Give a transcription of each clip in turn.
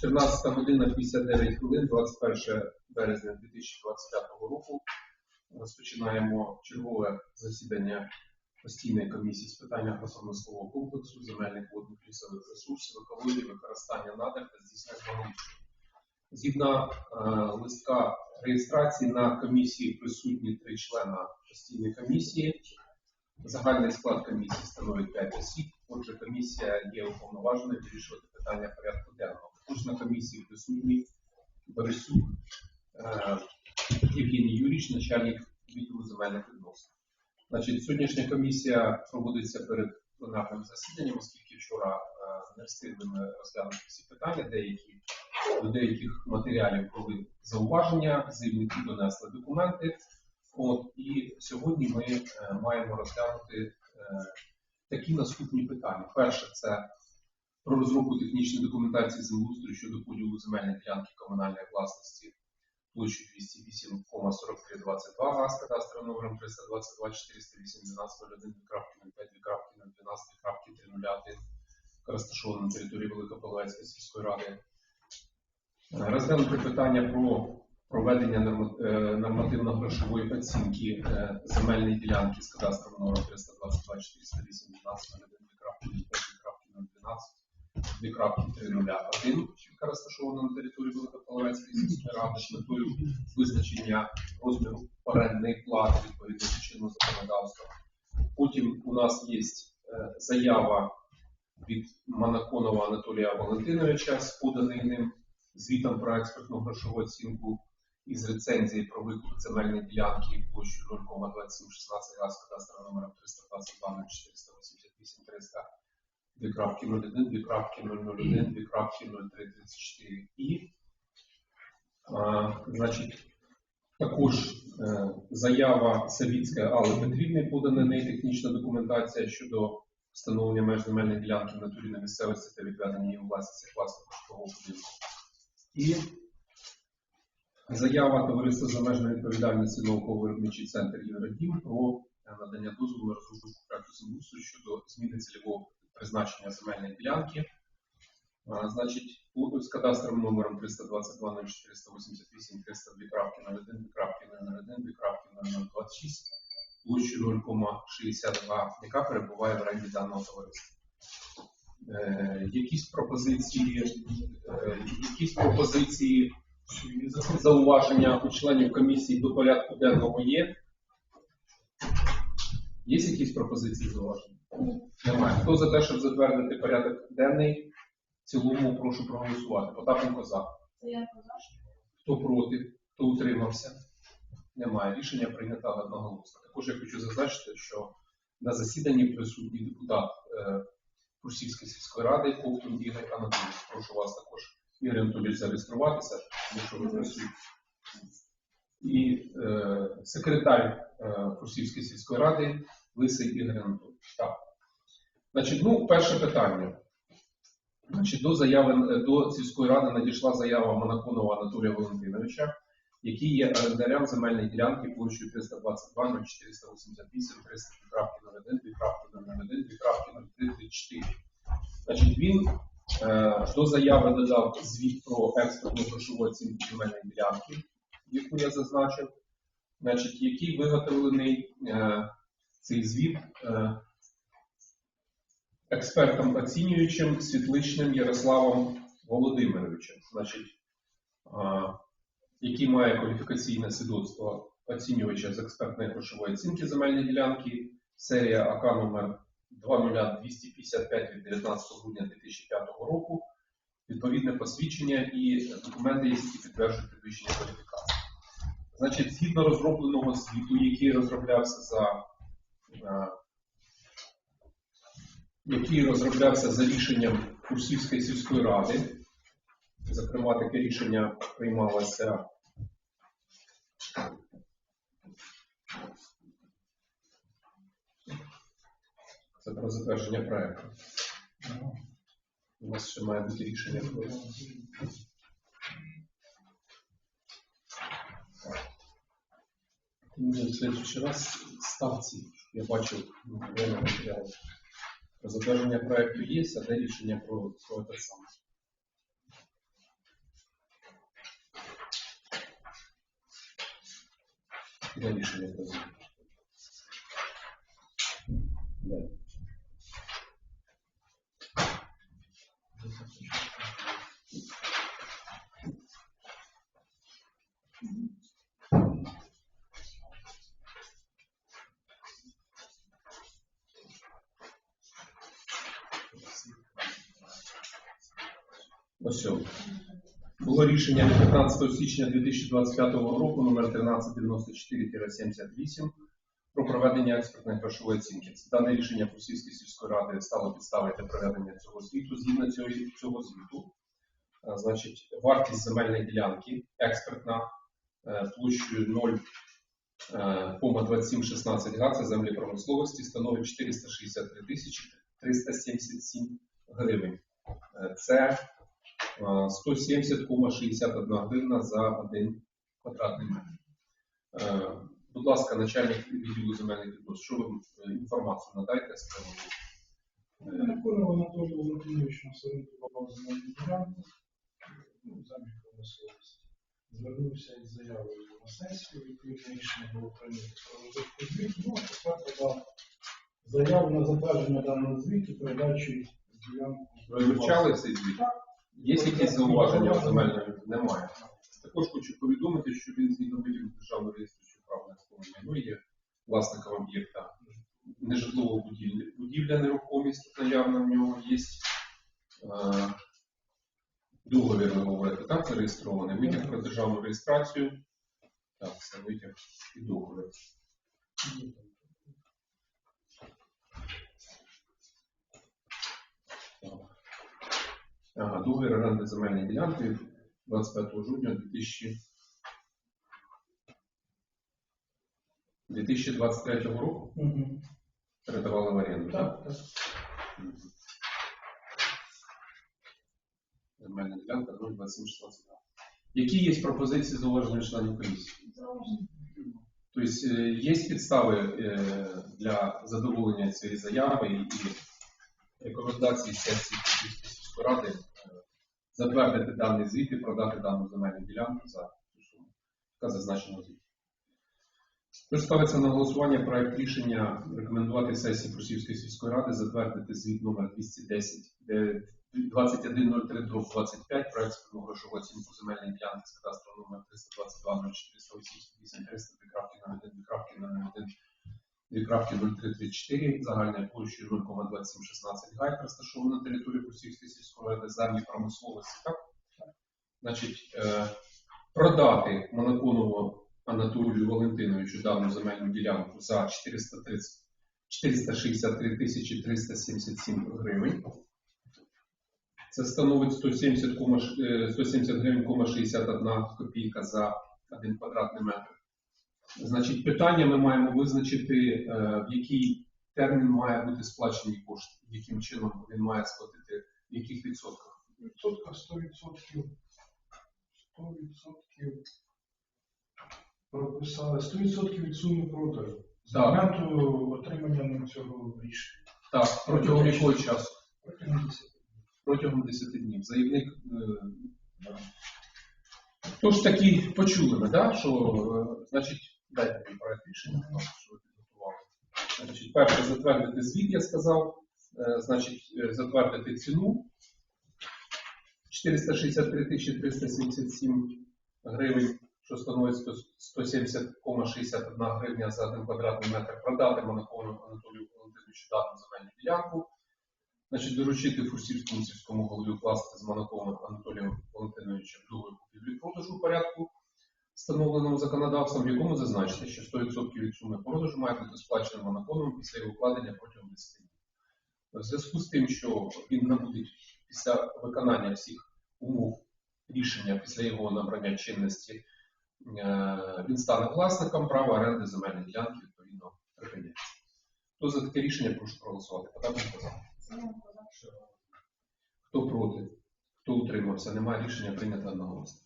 14 година 59 хвилин, 21 березня 2025 року. Розпочинаємо чергове засідання постійної комісії з питань агропромислового комплексу, земельних водних лісових ресурсів, екології, використання надр та здійснення благоустрою. Згідно е, листка реєстрації на комісії присутні три члена постійної комісії. Загальний склад комісії становить 5 осіб. Отже, комісія є уповноваженою вирішувати питання порядку денного. Також на комісії присутній Борисюк е, Євгеній Юрійович, начальник відділу земельних відносин. Значить, сьогоднішня комісія проводиться перед пленарним засіданням, оскільки вчора е, не встигли ми розглянути всі питання, деякі до деяких матеріалів були зауваження, заявники донесли документи. От і сьогодні ми е, маємо розглянути такі наступні питання. Перше це про розробку технічної документації землеустрою щодо поділу земельної ділянки комунальної власності площею 208,4322 га з кадастровим номером 322 408 12 01 0.05 0.12 на території Великополовецької сільської ради. Е, Розглянути питання про проведення е, нормативно-грошової оцінки е, земельної ділянки з кадастровим номером 322 408 12 01 2.301, яка розташована на території Великополовецької сільської ради з метою визначення розміру орендної плати відповідно до чинного законодавства. Потім у нас є е, заява від Манаконова Анатолія Валентиновича з поданий ним звітом про експертну грошову оцінку із рецензії про викуп земельної ділянки площею 0,2716 га з кадастровим номером 322 488 300 2 крапки 01, 2 001, 2 0334 і значить, також е, заява Савіцької Алли Петрівни подана неї технічна документація щодо встановлення меж земельної ділянки в натурі на місцевості та відведення її власність як житлового будинку. І заява товариства з обмеженою відповідальності науково-виробничий центр Євродім про е, надання дозволу на розробку проекту землеустрою щодо зміни цільового призначення земельної ділянки. Значить, з кадастровим номером 322 0488 302 крапки 01, 2 крапки 001, 2 крапки 0026, площею 0,62, яка перебуває в оренді даного товариства. Е, якісь пропозиції, е, якісь пропозиції зауваження у членів комісії до порядку денного є? Є якісь пропозиції зауваження? Немає. Хто за те, щоб затвердити порядок денний? В цілому прошу проголосувати. Потапенко за. Хто проти? Хто утримався? Немає. Рішення прийнято одноголосно. Також я хочу зазначити, що на засіданні присутній депутат е, Курсівської сільської ради Ковтун Ігор Анатолійович. Прошу вас також, Ігор Анатолійович, зареєструватися, тому що ви присутні. І е, секретар е, Курсівської сільської ради Лисий Ігор Анатолійович. Так. Значить, ну, перше питання. Значить, до заяви е, до сільської ради надійшла заява Монаконова Анатолія Валентиновича, який є орендарем земельної ділянки площею 322 0488 300.01, 2.01, 2.0334. Значить, він е, до заяви додав звіт про експортну грошову оцінку земельної ділянки, яку я зазначив, значить, який виготовлений е, цей звіт е, експертом оцінюючим Світличним Ярославом Володимировичем, значить, а, який має кваліфікаційне свідоцтво оцінювача з експертної грошової оцінки земельної ділянки, серія АК номер 20255 від 19 грудня 2005 року, відповідне посвідчення і документи, які підтверджують підвищення кваліфікації. Значить, згідно розробленого звіту, який розроблявся за е, який розроблявся за рішенням Курсівської сільської ради. Зокрема, таке рішення приймалося це про затвердження проекту. У нас ще має бути рішення. про- Вы в следующий раз ставте, я бачу ну, время материалу. Задержання проекту є, а де рішення про, про це саме. Де рішення про це? Де? Thank you. Рішення від 15 січня 2025 року номер 1394-78 про проведення експертної грошової оцінки. Дане рішення Прусівської сільської ради стало підставою для проведення цього звіту. Згідно цього, цього звіту, е, значить, вартість земельної ділянки експертна е, площею 0,2716 га, це землі промисловості, становить 463 тисячі 377 гривень. Е, Це е, 170,61 гривна за один квадратний метр. Е, Будь ласка, начальник відділу земельних відносин, що ви е, інформацію надайте з приводу? Микола Анатолій Володимирович на соринку попав земельну ділянку, ну, заміж промисловості. Звернувся із заявою на сесію, відповідне рішення було прийнято про звіту, ну, а тепер подав заяву на затвердження даного звіту, передачі ділянку. Ви вивчали цей звіт? Є якісь зауваження в земельному? Немає. Також хочу повідомити, що він згідно видів державного реєстру прав на майно є власником об'єкта нежитлового будівлі. Будівля нерухомість наявна в нього є. Е, Договір ви так, зареєстрований. Витяг про державну реєстрацію. Так, це витяг і. Так. Ага, договір оренди земельної ділянки 25 жовтня 2023 року передавали в оренду, так? Так, так. Земельна ділянка 02716. Які є пропозиції зауваження членів комісії? Тобто е, є підстави е, для задоволення цієї заяви і рекомендації сесії сільської ради затвердити даний звіт і продати дану земельну ділянку за цю суму, яка зазначена у звіті. Тож ставиться на голосування проект рішення рекомендувати сесії Просівської сільської ради затвердити звіт номер 210 де 2103 25 проект спільного грошового оцінку земельної ділянки з кадастрового номер 322 0488 300 крапки на 1 2 крапки на 1 2 крапки 0334 загальною площею 0,2716 гай розташована на території Просівської сільської ради землі промисловості. Так? Значить, е, продати Монаконову Анатолію Валентиновичу дану земельну ділянку за 430 463 тисячі 377 гривень. Це становить 170, кома ш- е, 170 гривень, 61 копійка за 1 квадратний метр. Значить, питання ми маємо визначити, е, в який термін має бути сплачені кошти, яким чином він має сплатити, в яких відсотках. Відсотка 100%. 100% прописали 100% від суми продажу. З Так. моменту отримання ним цього рішення. Так, протягом якого часу? Протягом 10 Протягом 10 днів. Заявник. е, Тож таки почули ми, да, що е, значить, дайте мені будь що ви підготували. Значить, перше затвердити звіт, я сказав, Е, значить, е, затвердити ціну. 463 377 гривень, що становить 170,61 гривня за один квадратний метр, продати Монакову Анатолію Валентиновичу дану земельну ділянку, Значить, доручити Фурсівському сільському голові укласти з Манаковим Анатолієм Валентиновичем договір купівлі продажу у порядку, встановленому законодавством, в якому зазначити, що 100% від суми продажу має бути сплачено Манаковим після його укладення протягом 10 днів. В зв'язку з тим, що він набуде після виконання всіх умов рішення, після його набрання чинності, е, він стане власником права оренди земельної ділянки, відповідно, припиняється. Хто за таке рішення, прошу проголосувати. Хто проти? Хто утримався? Немає рішення прийнято одноголосно.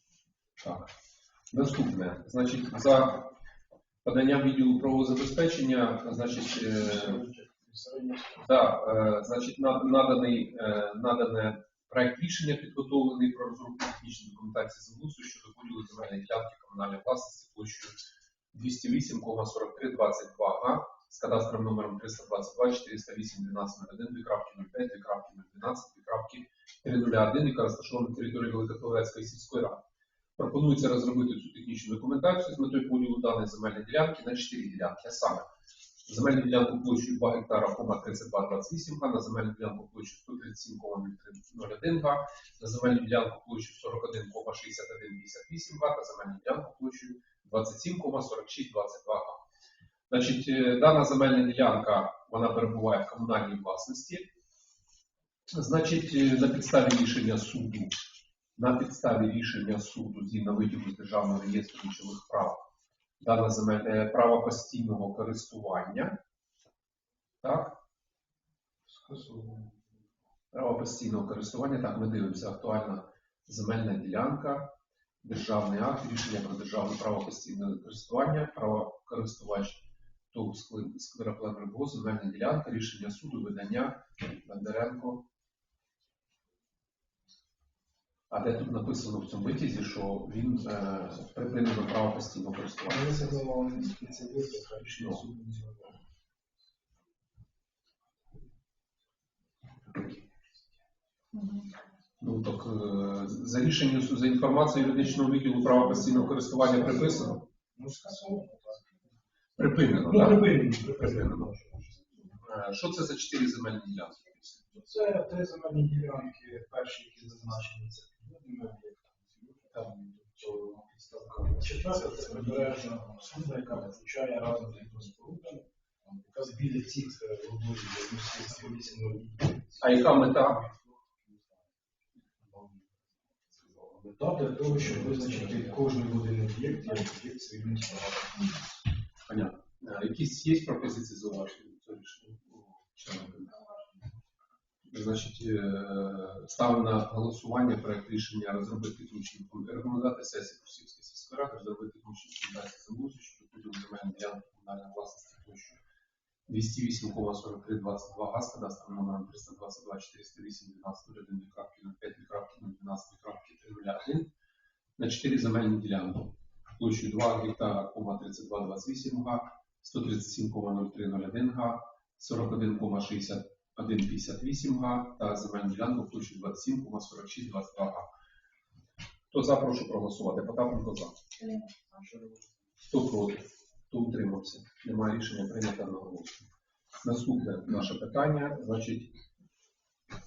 Так. Наступне. Значить, за поданням відділу правового забезпечення, значить, е, да, е, значить, наданий, е, надане проект рішення підготовлений про розробку технічної документації землеустрою щодо поділу земельної ділянки комунальної власності площею 208,4322 га з кадастровим номером 322 408 1201 2.05 2.012 2.301, яка розташована на території Великопилецької сільської ради. Пропонується розробити цю технічну документацію з метою поділу даної земельної ділянки на 4 ділянки, а саме земельну ділянку площею 2 гектара, кома 3228 га, на земельну ділянку площею 137,0301 га, на земельну ділянку площею 41,6158 га та земельну ділянку площею 27,4622 га. Значить, е, дана земельна ділянка вона перебуває в комунальній власності. Значить, е, на підставі рішення суду, на підставі рішення суду згідно витягу з державного реєстру речових прав, дана земельне право постійного користування, так, право постійного користування, так, ми дивимося, актуальна земельна ділянка, державний акт, рішення про державне право постійного користування, право користувач ТОВ Сквироплан земельна ділянка, рішення суду, видання Бондаренко. А де тут написано в цьому витязі, що він е, припинено право постійного не зробили. Ну так е, за рішенням за інформацією юридичного відділу права постійного користування приписано. Ну, скасовано. Припинено, Ну, так? припинено, Припинено. припинено. Е, Що це за чотири земельні ділянки? Це три земельні ділянки, перші, які зазначені, це підводними об'єктами, там підставка. Четверта це прибережна суда, яка включає разом з інфраструктурами, яка біля цих комісії А яка мета? Мета для того, щоб визначити кожний один об'єкт як об'єкт цивільної справи. Понятно. Якісь є пропозиції зауваження цього рішення? Члени комісії? Значить, е, ставимо на голосування проект рішення розробити технічну рекомендати сесії Курсівської сільської ради, розробити технічну рекомендацію землеустрою щодо поділу земельної ділянки комунальної власності площею 208,4322 газ, кадастровим номером 322 408 12 01 12 301 на 4 земельні ділянки. Площею 2 гектара, 3228 га, 137,0301 га, 41,6158 га та земельну ділянку площею 27,4622 га. Хто за, прошу проголосувати. Потапенко за. Хто проти? Хто утримався? Немає рішення прийнято одноголосно. Наступне наше питання, значить,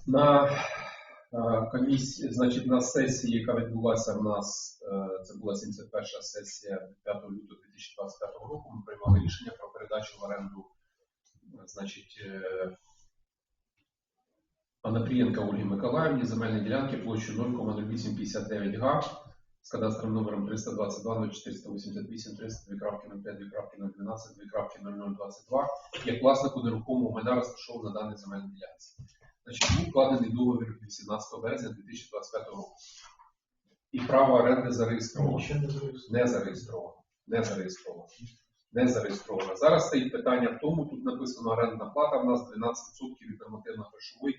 на е, комісії, значить, на сесії, яка відбулася в нас, е, це була 71 сесія 5 лютого 2025 року, ми приймали рішення про передачу в оренду, е, значить, Анапрієнка Ольги Миколаївні земельні ділянки площею 0,0859 га з кадастровим номером 322 0488 300 0022 як власнику нерухомого майна розташовано на даній земельній ділянці. Значить, був вкладений договір 18 березня 2025 року. І право оренди зареєстровано. Ще не зареєстровано. Не зареєстровано. Не зареєстровано. Не зареєстровано. Зараз стоїть питання в тому, тут написано орендна плата в нас 12% від нормативно-грошової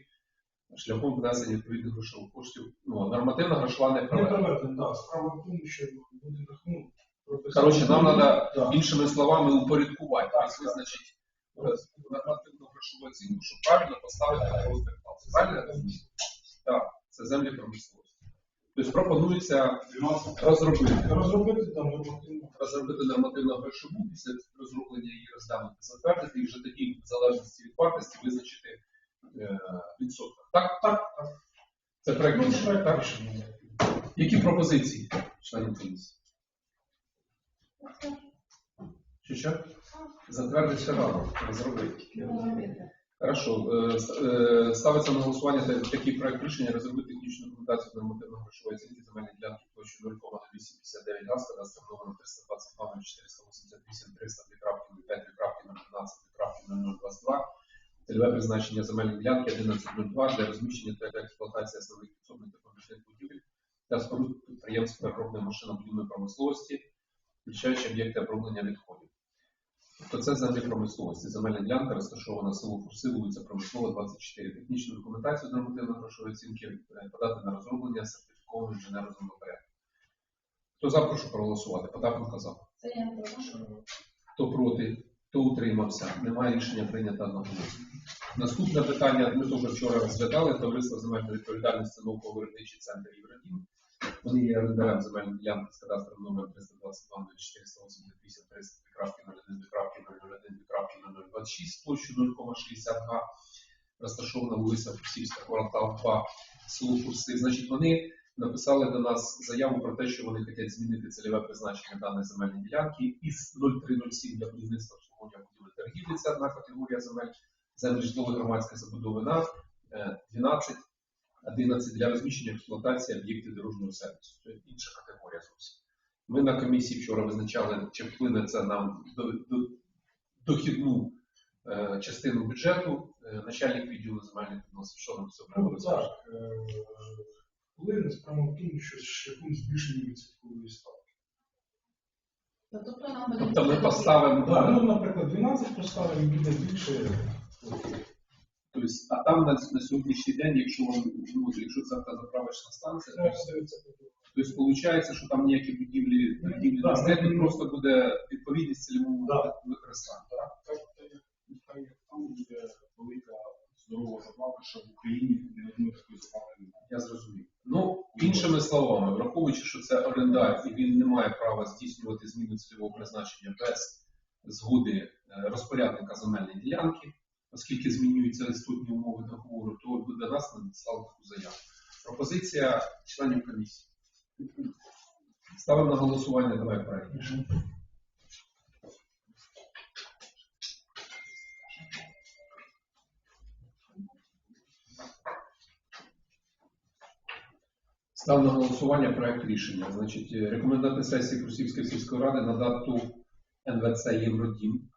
шляхом внесення відповідних грошових коштів. Ну, нормативна грошова не Не проведена. проведено. Справа в тому, що буде ну, прописано. Коротше, нам треба Так. іншими словами упорядкувати, тобто визначити е, нормативну грошову оцінку, щоб правильно поставити на кваліфікацію. Правильно? я розумію? Так, це землі промисловості. Тобто пропонується розробити, Розробити там нормативну. розробити нормативну грошову, після розроблення її розглянути, затвердити і вже тоді, в залежності від вартості, визначити е, відсоток. Так, так, так. Це проект Ну, рішення, так? Які пропозиції членів комісії? Що що? Затвердити рано, розробити. Хорошо. Е, е, Ставиться на голосування та- такий проект рішення розробити технічну документацію нормативно-грошової оцінки земельної ділянки площі 0,859 газ, кадастр номером 322 488 300 2.05 2.012 2.0022. Цільове призначення земельної ділянки 1102 для розміщення та експлуатації основних підсобних та проміжних будівель та споруд підприємств переробної машинобудівної промисловості, включаючи об'єкти оброблення відходів. Тобто це землі промисловості. Земельна ділянка розташована село Фурси, вулиця Промислова, 24. Технічну документацію з нормативно-грошової оцінки е, подати на розроблення сертифікованого інженерного порядку. Хто за, прошу проголосувати. Потапенко за. Хто проти, хто утримався. Немає рішення прийнято одноголосно. Наступне питання ми теж вчора розглядали. Товариство земельної відповідальності науково-виробничий центр Євродім. Вони є орендарем земельної ділянки з кадастровим номером 322 488 300 крапки 01 крапки 001 крапки 0026 площу 0,60 га, розташована вулиця Фурсівська, квартал 2, село Фурси. Значить, вони написали до нас заяву про те, що вони хочуть змінити цільове призначення даної земельної ділянки із 0307 для будівництва обслуговування будівель торгівлі, це одна категорія земель, землі житлової громадської забудови на е, 12 11 для розміщення експлуатації об'єктів дорожнього сервісу. Це інша категорія зовсім. Ми на комісії вчора визначали, чи вплине це нам до, до, дохідну е, частину бюджету. Е, начальник відділу земельних відносин, що нам це Ну, так, е, вплине справа в тому, що шляхом збільшення відсоткової ставки. Ну, Тобто нам буде Тобто ми поставимо Так, ну, наприклад, 12 поставимо, буде більше. Тобто, а там на, на сьогоднішній день, якщо вони ну, якщо це автозаправочна станція, то, тобто виходить, що там ніякі будівлі торгівлі Да, не тут просто буде відповідність цільовому Да. використанню. Там буде велика здорова заплата, що в Україні ні одної такої заплати немає. Я зрозумів. Ну, іншими словами, враховуючи, що це орендар і він не має права здійснювати зміну цільового призначення без згоди е, розпорядника земельної ділянки, оскільки змінюються істотні умови договору, то до нас надіслали таку заяву. Пропозиція членів комісії. Ставимо на голосування, давай проект. Став на голосування проект рішення. Значить, рекомендати сесії Крусівської сільської ради на дату НВЦ Євродім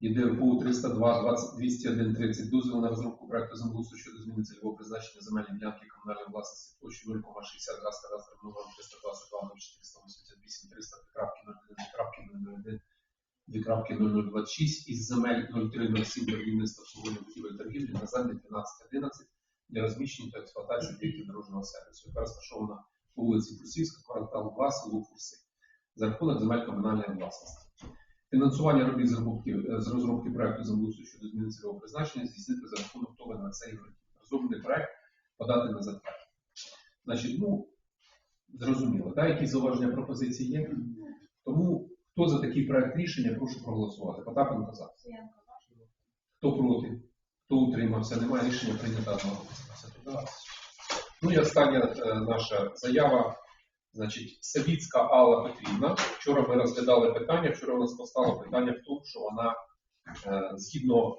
ЄДРПУ 302 20 201 30 дозвіл на розробку проекту землеустрою щодо зміни цільового призначення земельної ділянки комунальної власності площі 0,60 га з кадастровим номером 322 488 300 крапки 01 крапки 001 2 крапки 0026 із земель 0307 для будівництва обслуговування будівель торгівлі на землі 1211 для розміщення та експлуатації об'єктів дорожнього сервісу, яка розташована по вулиці Фурсівська, квартал 2, село Фурси, за рахунок земель комунальної власності. Фінансування робіт з розробки, е, з розробки проекту землеустрою щодо зміни цільового призначення здійснити за рахунок того на цей розроблений проект подати на затвердження. Значить, ну, зрозуміло, так, які зауваження пропозиції є. Тому хто за такий проект рішення, прошу проголосувати. Потапенко за. Хто проти? Хто утримався? Немає рішення прийнято одного. Ну і остання е, наша заява. Значить, Савіцька Алла Петрівна. Вчора ми розглядали питання. Вчора у нас постало питання в тому, що вона е, згідно е,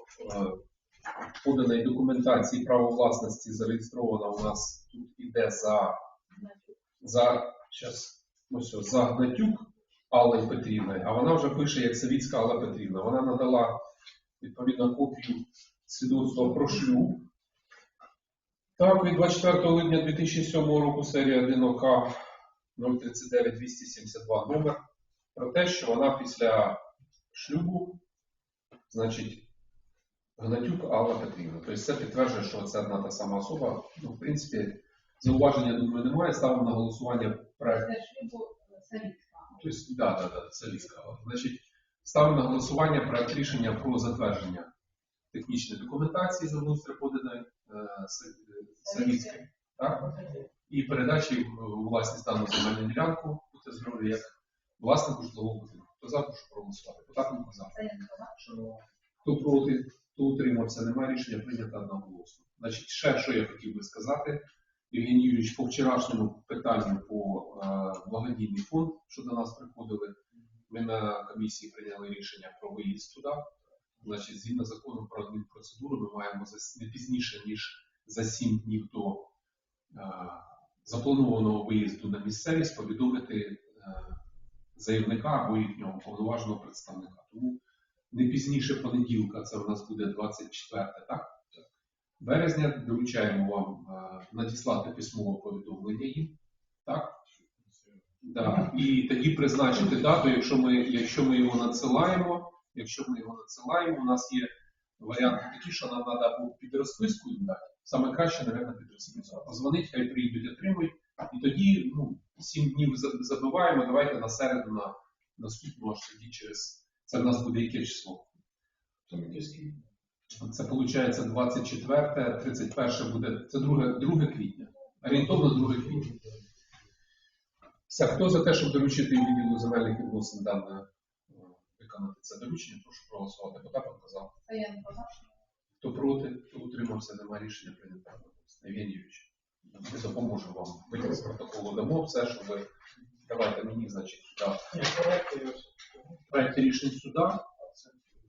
поданої документації право власності зареєстрована у нас тут іде за, за, щас, ось, ось, за Гнатюк Алли Петрівни, а вона вже пише як Савіцька Алла Петрівна. Вона надала відповідно копію свідоцтва про шлюб. Так, від 24 липня 2007 року серія 1 ОК 039 272 номер про те, що вона після шлюбу, значить, Гнатюк Алла Петрівна. Тобто це підтверджує, що це одна та сама особа. Ну, в принципі, зауваження, думаю, немає. Ставимо на голосування проект. Це шлюбу Савіцька. Тобто, да, да, да, ліска. Значить, ставимо на голосування проект рішення про затвердження технічної документації землеустрою поданої е, Савіцької, так? І передачі у власність дану земельну ділянку, будьте здорові, як власнику житлового будинку. Хто за, прошу проголосувати. Потапенко за. Хто проти, хто утримався, немає рішення прийнято одноголосно. Значить, ще що я хотів би сказати, Євгеній Юрійович, по вчорашньому питанню по е, благодійний фонд, що до нас приходили, ми на комісії прийняли рішення про виїзд туди. Значить, згідно закону про адмінпроцедуру, ми маємо не пізніше ніж за 7 днів до е, запланованого виїзду на місцевість повідомити е, заявника або їхнього повноваженого представника. Тому не пізніше понеділка, це у нас буде 24, так? Березня доручаємо вам е, надіслати письмове повідомлення їм, так? Да. І тоді призначити дату, якщо ми, якщо ми його надсилаємо, якщо ми його надсилаємо, у нас є варіанти такі, що нам треба під розписку дати. Саме краще, мабуть, під. Позвонить, хай приїдуть, отримують. І тоді ну, 7 днів за- забиваємо, давайте на середу на наступного аж тоді через це в нас буде яке число? Це виходить 24, 31 буде. Це 2, 2 квітня. Орієнтовно 2 квітня. Все, хто за те, щоб доручити відділу земельних відносин дане виконати це доручення, прошу проголосувати. Потапенко за. Хто проти, хто утримався, немає рішення прийнято. Євгенійович, ми допоможемо вам. Ми з протоколу дамо все, щоб ви давайте мені, значить, все. проекти рішень суда.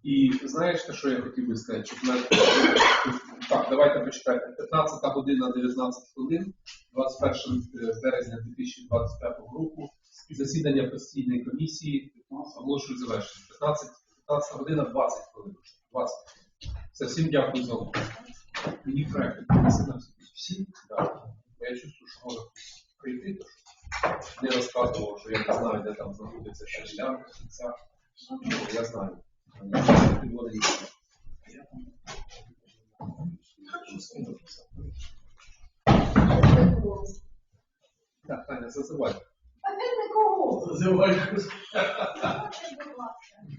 І знаєш, що я хотів би сказати? Четвер... Так, давайте почекайте. 15 година 19 хвилин, 21 березня 2025 року. Засідання постійної комісії оголошую завершення. 15, 15 година 20 хвилин. 20. Все, всім дякую за увагу. Мені проекти принесли на всі. Всі? Так. Бо я чувствую, що може прийти, то що не розказував, що я не знаю, де там знаходиться ця ділянка, ця. Я знаю. Так, Таня, зазивай. А нікого. Зазиваю. Будь ласка.